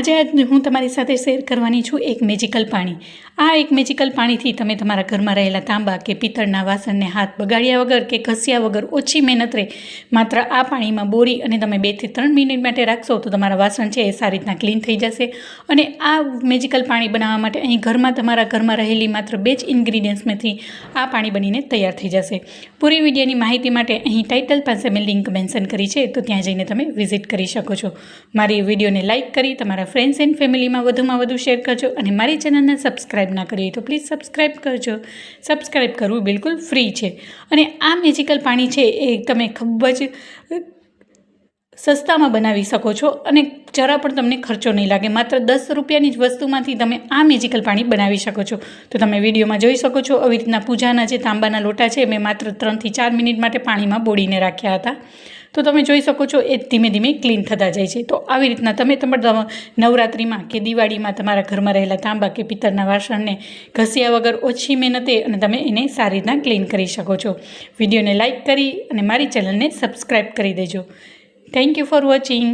આજે હું તમારી સાથે શેર કરવાની છું એક મેજિકલ પાણી. આ એક મેજિકલ પાણીથી તમે તમારા ઘરમાં રહેલા તાંબા કે પિત્તળના વાસણને હાથ બગાડ્યા વગર કે ઘસ્યા વગર ઓછી મહેનત રહે, માત્ર આ પાણીમાં બોરી અને તમે બેથી ત્રણ મિનિટ માટે રાખશો તો તમારા વાસણ છે એ સારી રીતના ક્લીન થઈ જશે. અને આ મેજિકલ પાણી બનાવવા માટે અહીં ઘરમાં તમારા ઘરમાં રહેલી માત્ર બે જ ઇન્ગ્રીડિયન્ટ્સમાંથી આ પાણી બનીને તૈયાર થઈ જશે. પૂરી વિડીયોની માહિતી માટે અહીં ટાઇટલ પાસે મેં લિંક મેન્શન કરી છે, તો ત્યાં જઈને તમે વિઝિટ કરી શકો છો. મારી વિડીયોને લાઇક કરી, તમારા ફ્રેન્ડ્સ એન્ડ ફેમિલીમાં વધુમાં વધુ શેર કરજો અને મારી ચેનલને સબસ્ક્રાઈબ ના કરી તો પ્લીઝ સબસ્ક્રાઈબ કરજો. સબસ્ક્રાઈબ કરવું બિલકુલ ફ્રી છે. અને આ મેજિકલ પાણી છે એ તમે ખૂબ જ સસ્તામાં બનાવી શકો છો અને જરા પણ તમને ખર્ચો નહીં લાગે. માત્ર દસ રૂપિયાની જ વસ્તુમાંથી તમે આ મેજિકલ પાણી બનાવી શકો છો. તો તમે વિડીયોમાં જોઈ શકો છો આવી રીતના પૂજાના જે તાંબાના લોટા છે, મેં માત્ર ત્રણથી ચાર મિનિટ માટે પાણીમાં બોળીને રાખ્યા હતા. તો તમે જોઈ શકો છો, એ ધીમે ધીમે ક્લીન થતા જાય છે. તો આવી રીતના તમે તમારા નવરાત્રિમાં કે દિવાળીમાં તમારા ઘરમાં રહેલા તાંબા કે પિત્તળના વાસણને ઘસ્યા વગર ઓછી મહેનતે અને તમે એને સારી રીતના ક્લીન કરી શકો છો. વિડીયોને લાઇક કરી અને મારી ચેનલને સબસ્ક્રાઈબ કરી દેજો. Thank you for watching